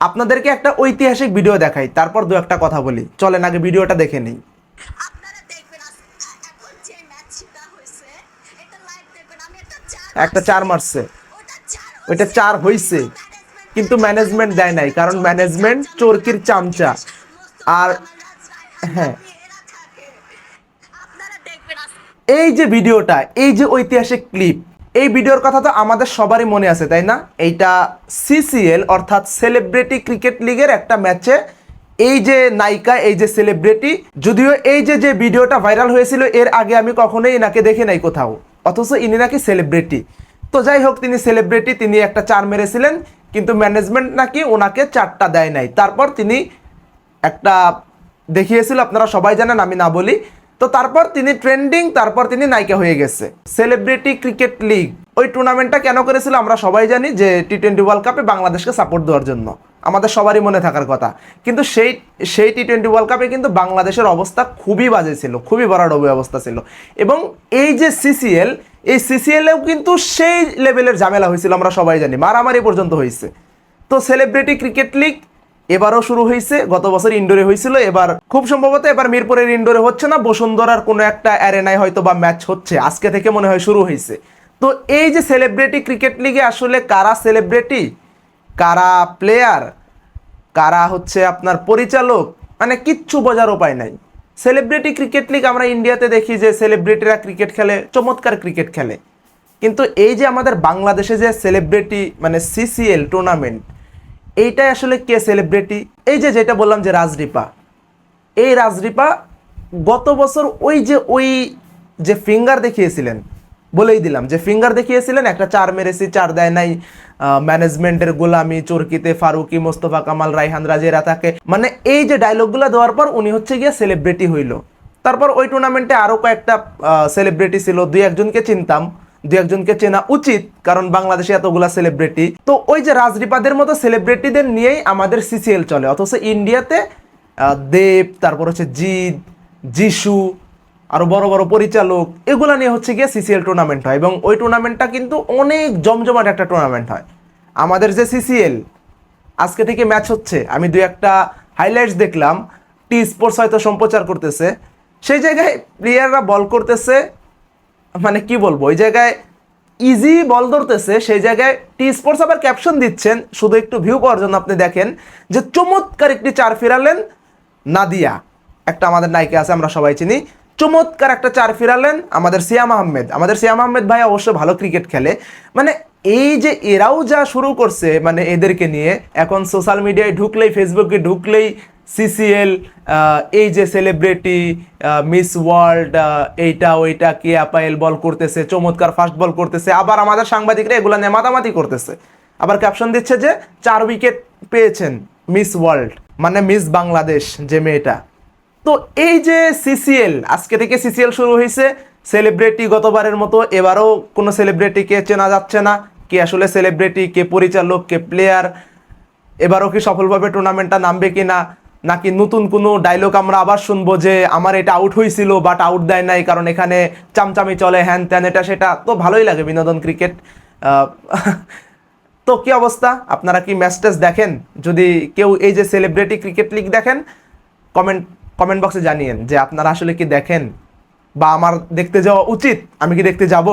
আপনাদেরকে একটা ঐতিহাসিক ভিডিও দেখাই তারপর দু একটা কথা বলি। চলেন আগে ভিডিওটা দেখে নিই। একটা চার মারছে। ওইটা চার হইছে। কিন্তু ম্যানেজমেন্ট দেয় নাই কারণ ম্যানেজমেন্ট চরকির চামচা। আর হ্যাঁ। এই যে ভিডিওটা এই যে ঐতিহাসিক ক্লিপ এই ভিডিওর কথা তো আমাদের সবারই মনে আছে, তাই না? এইটা সিসিএল অর্থাৎ সেলিব্রিটি ক্রিকেট লিগের একটা ম্যাচে এই যে নায়িকা, এই যে সেলিব্রিটি যদিও এই যে যে ভিডিওটা ভাইরাল হয়েছিল, এর আগে আমি কখনোই এনাকে দেখে নাই কোথাও। অথচ ইনি নাকি সেলিব্রিটি তো যাই হোক, তিনি সেলিব্রিটি তিনি একটা চার মেরেছিলেন, কিন্তু ম্যানেজমেন্ট নাকি ওনাকে চারটা দেয় নাই। তারপর তিনি একটা দেখিয়েছিল, আপনারা সবাই জানেন, আমি না বলি তো তারপর তিনি ট্রেন্ডিং তারপর তিনি নায়িকা হয়ে গেছে। সেলিব্রিটি ক্রিকেট লিগ ওই টুর্নামেন্টটা কেন করেছিল আমরা সবাই জানি যে টি টোয়েন্টি ওয়ার্ল্ড কাপে বাংলাদেশকে সাপোর্ট দেওয়ার জন্য। আমাদের সবারই মনে থাকার কথা। কিন্তু সেই সেই টি টোয়েন্টি ওয়ার্ল্ড কাপে কিন্তু বাংলাদেশের অবস্থা খুবই বাজে ছিল, খুবই ভরাডবি অবস্থা ছিল। এবং এই যে সিসিএল এই সিসিএলেও কিন্তু সেই লেভেলের ঝামেলা হয়েছিল, আমরা সবাই জানি। মারামারি পর্যন্ত হয়েছে। তো সেলিব্রিটি ক্রিকেট লিগ এবারও শুরু হয়েছে গত বছর ইন্ডোরে হয়েছিল এবার খুব সম্ভবত এবার মিরপুরের ইন্ডোরে হচ্ছে না, বসুন্ধরার কোনো একটা অ্যারেনায় হয়তো বা ম্যাচ হচ্ছে, আজকে থেকে মনে হয় শুরু হয়েছে তো এই যে সেলিব্রিটি ক্রিকেট লিগে আসলে কারা সেলিব্রিটি কারা প্লেয়ার কারা হচ্ছে আপনার পরিচালক? মানে কিচ্ছু বোঝার উপায় নাই। সেলিব্রিটি ক্রিকেট লিগ আমরা ইন্ডিয়াতে দেখি যে সেলিব্রিটিরা ক্রিকেট খেলে, চমৎকার ক্রিকেট খেলে। কিন্তু এই যে আমাদের বাংলাদেশে যে সেলিব্রিটি মানে সিসিএল টুর্নামেন্ট এইটাই আসলে কে সেলিব্রিটি এই যে যেটা বললাম যে রাজরিপা। এই রাজরিপা গত বছর ওই যে ওই যে ফিঙ্গার দেখিয়েছিলেন, বলেই দিলাম, যে ফিঙ্গার দেখিয়েছিলেন, একটা চার মেরেছি, চার দেয় নাই ম্যানেজমেন্টের গোলামি, চরকিতে ফারুকি, মোস্তফা কামাল রাইহান রাজেরা থাকে। মানে এই যে ডায়লগগুলো দেওয়ার পর উনি হচ্ছে গিয়ে সেলিব্রিটি হইল। তারপর ওই টুর্নামেন্টে আরও কয়েকটা সেলিব্রিটি ছিল, দুই একজনকে চিনতাম। দুই একজনকে চেনা উচিত, কারণ বাংলাদেশে এতগুলা সেলিব্রিটি তো ওই যে রাজরিপাদের মতো সেলিব্রিটিদের নিয়েই আমাদের সিসিএল চলে, অথচ ইন্ডিয়াতে দেব, তারপর হচ্ছে জিদ যিশু আরও বড় বড় পরিচালক, এগুলা নিয়ে হচ্ছে গিয়ে সিসিএল টুর্নামেন্ট হয়। এবং ওই টুর্নামেন্টটা কিন্তু অনেক জমজমাট একটা টুর্নামেন্ট হয়। আমাদের যে সিসিএল আজকে থেকে ম্যাচ হচ্ছে। আমি দু একটা হাইলাইটস দেখলাম। টি স্পোর্টস হয়তো সম্প্রচার করতেছে। সেই জায়গায় প্লেয়াররা বল করতেছে। মানে কি বলব, ওই জায়গায় ইজি বল ধরতেছে, সেই জায়গায় টি স্পোর্টস আবার ক্যাপশন দিচ্ছেন, শুধু একটু ভিউ পাওয়ার জন্য আপনি দেখেন যে চমৎকার একটি চার ফিরালেন নাদিয়া, একটা আমাদের নায়িকা আছে, আমরা সবাই চিনি। চমৎকার একটা চার ফিরালেন আমাদের সিয়াম আহমেদ। আমাদের সিয়াম আহমেদ ভাই অবশ্য ভালো ক্রিকেট খেলে। মানে এই যে এরাও যা শুরু করছে মানে এদেরকে নিয়ে, এখন সোশ্যাল মিডিয়ায় ঢুকলেই ফেসবুকে ঢুকলেই সিসিএল এই যে সেলিব্রিটি মিস ওয়ার্ল্ড এইটা, ওইটা কে আপাইল বল করতেছে, চমৎকার ফাস্ট বল করতেছে, আবার আমাদের সাংবাদিকরা এগুলো নিয়ে মাতামাতি করতেছে। আবার ক্যাপশন দিচ্ছে যে, চার উইকেট পেয়েছেন মিস ওয়ার্ল্ড মানে মিস বাংলাদেশ যে মেয়েটা। তো এই যে সিসিএল আজকে থেকে সিসিএল শুরু হয়েছে সেলিব্রিটি গতবারের মতো, এবারও কোনো সেলিব্রিটিকে চেনা যাচ্ছে না, কে আসলে সেলিব্রিটি কে পরিচালক, কে প্লেয়ার এবারও কি সফলভাবে টুর্নামেন্টটা নামবে কিনা নাকি নতুন কোনো ডায়লগ আমরা আবার শুনব যে আমার এটা আউট হয়েছিল বাট আউট দেয় নাই, কারণ এখানে চামচামি চলে, হ্যান ত্যান, এটা সেটা তো ভালোই লাগে বিনোদন ক্রিকেট তো কি অবস্থা? আপনারা কি ম্যাচ ট্যাচ দেখেন? যদি কেউ এই যে সেলিব্রিটি ক্রিকেট লিগ দেখেন কমেন্ট কমেন্ট বক্সে জানিয়েন যে আপনারা আসলে কি দেখেন? বা আমার দেখতে যাওয়া উচিত? আমি কি দেখতে যাব?